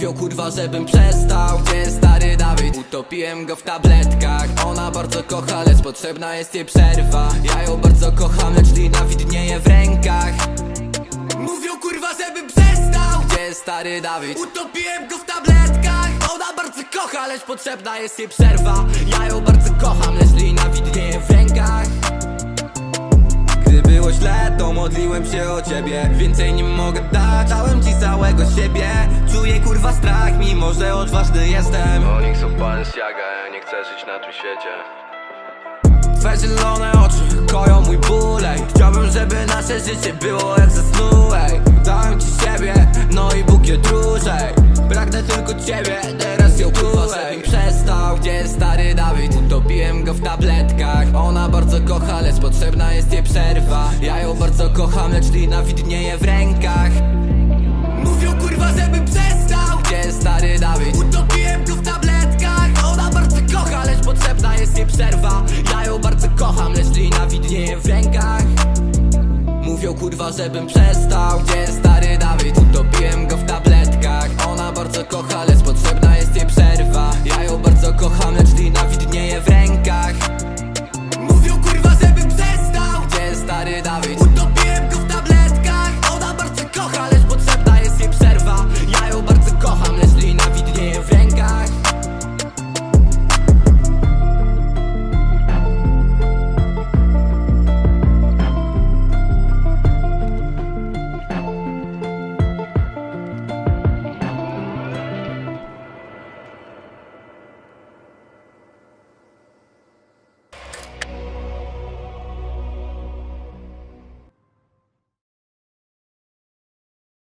Mówią kurwa, żebym przestał Gdzie stary Dawid? Utopiłem go w tabletkach Ona bardzo kocha, lecz potrzebna jest jej przerwa. Ja ją bardzo kocham, lecz lina widnieje w rękach. Mówią kurwa, żebym przestał Gdzie stary Dawid? Utopiłem go w tabletkach Ona bardzo kocha, lecz potrzebna jest jej przerwa. Ja ją bardzo kocham, lecz lina widnieje w rękach. Gdy było źle, to modliłem się o ciebie. Więcej nie mogę dać, dałem ci całego siebie kurwa strach, mimo że odważny jestem O nich są Balenciaga, ja nie chcę żyć na tym świecie Twe zielone oczy koją mój ból ej. Chciałbym, żeby nasze życie było jak ze snu ej. Dałem ci siebie, no i bukiet róż. Pragnę tylko ciebie, teraz ją kurwa, żebym przestał Gdzie jest stary Dawid? Utopiłem go w tabletkach Ona bardzo kocha, lecz potrzebna jest jej przerwa Ja ją bardzo kocham, lecz lina widnieje w rękach Mówią kurwa, żebym przestał. Gdzie stary Dawid? Utopiłem go w tabletkach. Ona bardzo kocha, lecz potrzebna jest jej przerwa. Ja ją bardzo kocham, lecz lina widnieje w rękach. Mówią kurwa, żebym przestał. Gdzie stary